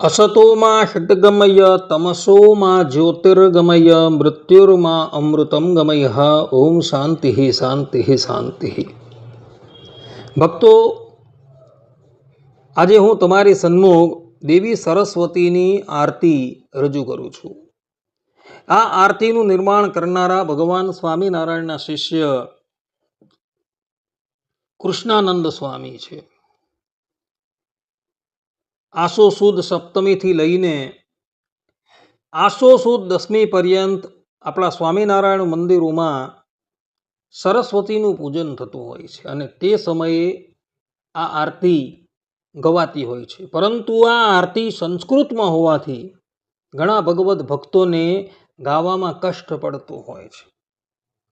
અસતોમાં ષટ્ગમય તમસોમાં જ્યોતિર્ગમય મૃત્યુર્માં અમૃતમ ગમય ઓમ શાંતિ શાંતિ શાંતિ ભક્તો આજે હું તમારી સન્મુખ દેવી સરસ્વતીની આરતી રજૂ કરું છું. આ આરતીનું નિર્માણ કરનારા ભગવાન સ્વામિનારાયણના શિષ્ય કૃષ્ણાનંદ સ્વામી છે. આસો સુદ સપ્તમીથી લઈને આસો સુદ દસમી પર્યંત આપણા સ્વામિનારાયણ મંદિરોમાં સરસ્વતીનું પૂજન થતું હોય છે અને તે સમયે આ આરતી ગવાતી હોય છે. પરંતુ આ આરતી સંસ્કૃતમાં હોવાથી ઘણા ભગવદ્ ભક્તોને ગાવામાં કષ્ટ પડતું હોય છે.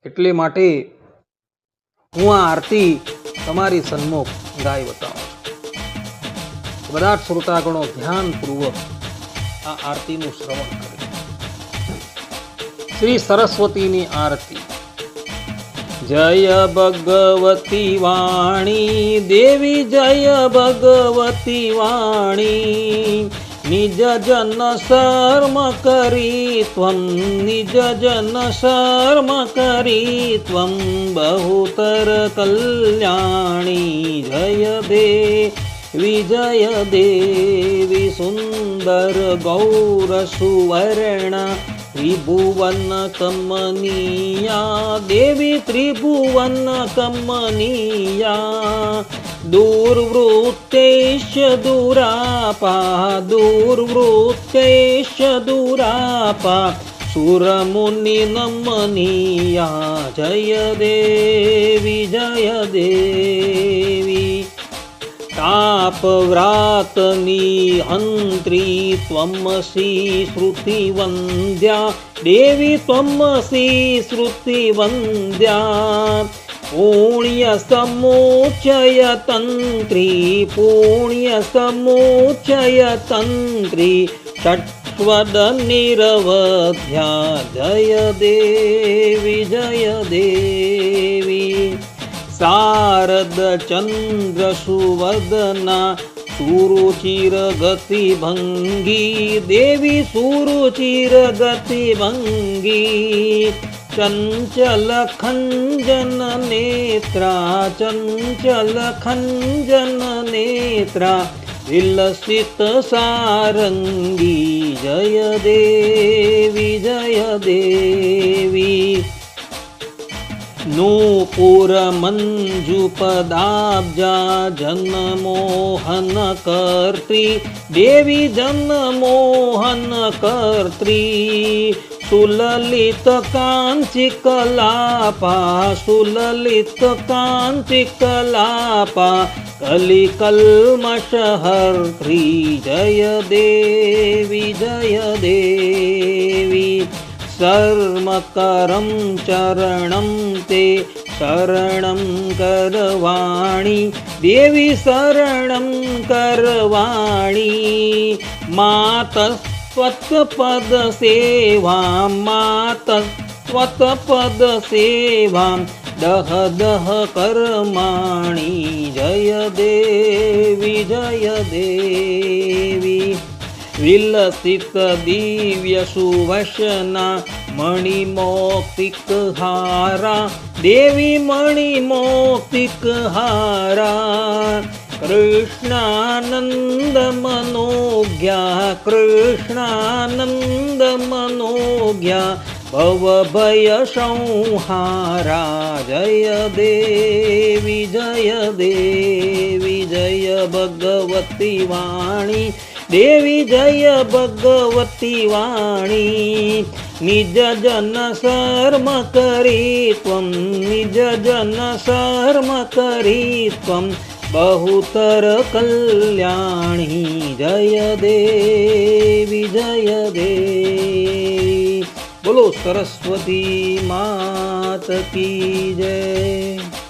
એટલે માટે હું આ આરતી તમારી સન્મુખ ગાઈ બતાવું બધા શ્રોતાગણો ધ્યાનપૂર્વક આ આરતીનું શ્રવણ કરે શ્રી સરસ્વતીની આરતી. જય ભગવતી વાણી, દેવી જય ભગવતી વાણી. નિજ જન શર્મ કરી ત્વમ, નિજ જન શર્મ કરી ત્વમ, બહુતર કલ્યાણી. જય દે विजयदेवि सुन्दर गौरसुवर्ण त्रिभुवनकमनीया देवी त्रिभुवनकमनीया दुर्वृतेश्च दुरापा दुर्वृतेश्च दुरापा सुरमुनिनमनीया जय देवि जय देवि તાપવ્રાતની હંત્રી ત્વમસી શ્રુતિવંદ્યા દેવી ત્વમસી શ્રુતિવંદ્યા પુણ્ય સમુચય તંત્રી પુણ્ય સમુચય તંત્રી ષટ્વદ નિરવધ્યા જય દેવી જય દેવી शारदचन्द्रसुवदना सुरुचिरगतिभङ्गी देवी सुरुचिरगतिभङ्गी चञ्चलखञ्जननेत्रा चञ्चलखञ्जननेत्रा विलसितसारङ्गी जय देवी जय देवी નૂપુર મંજુપદાબ્જા જનમોહન કર્ત્રી દેવી જનમોહન કર્ત્રી સુલલિત કાંચી કલાપા સુલલિત કાંચી કલાપા કલિકલ્મષહર્ત્રી જય દેવી જય દેવી सर्मकरं चरणं ते शरणं करवाणि देवी शरणं करवाणि। मातस्त्वत्पदसेवां मातस्त्वत्पदसेवां दह दह कर्माणि। जय देवी जय देवी વિલસિત દિવ્ય સુવશના મણિમૌક્તિક હારા દેવી મણિમૌક્તિક હારા કૃષ્ણાનંદ મનોજ્ઞા કૃષ્ણાનંદ મનોજ્ઞા ભવભય સંહારા જય દેવી જય દેવી જય ભગવતી વાણી દેવી જય ભગવતી વાણી નિજ જન શર્મ કરી ત્વમ નિજ જન શર્મ કરી ત્વમ બહુતર કલ્યાણી જય દેવી જય દેવી બોલો સરસ્વતી માત કી જય.